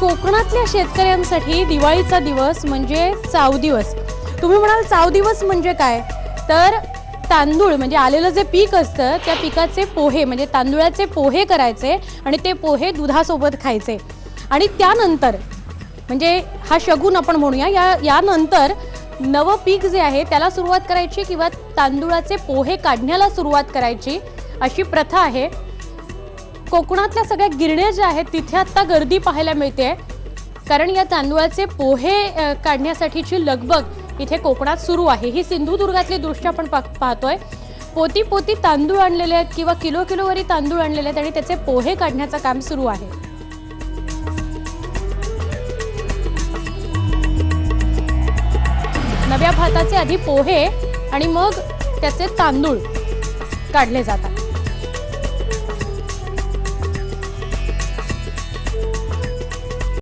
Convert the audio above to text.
कोकणातल्या शेतकऱ्यांसाठी दिवाळीचा दिवस म्हणजे चाव दिवस. तुम्ही म्हणाल चाव दिवस म्हणजे काय? तर तांदूळ म्हणजे आलेलं जे पीक असतं त्या पिकाचे पोहे म्हणजे तांदुळाचे पोहे करायचे आणि ते पोहे दुधासोबत खायचे. आणि त्यानंतर म्हणजे हा शगून आपण म्हणूया या यानंतर नवं पीक जे आहे त्याला सुरुवात करायची किंवा तांदुळाचे पोहे काढण्याला सुरुवात करायची अशी प्रथा आहे. कोकणातल्या सगळ्या गिरण्या ज्या आहेत तिथे आत्ता गर्दी पाहायला मिळते. कारण या तांदूळाचे पोहे काढण्यासाठीची लगबग इथे कोकणात सुरू आहे. ही सिंधुदुर्गातली दृश्य आपण पा पाहतोय. पोती पोती तांदूळ आणलेले आहेत किंवा किलो किलोवरी तांदूळ आणलेले आहेत आणि त्याचे पोहे काढण्याचं काम सुरू आहे. नव्या भाताचे आधी पोहे आणि मग त्याचे तांदूळ काढले जातात.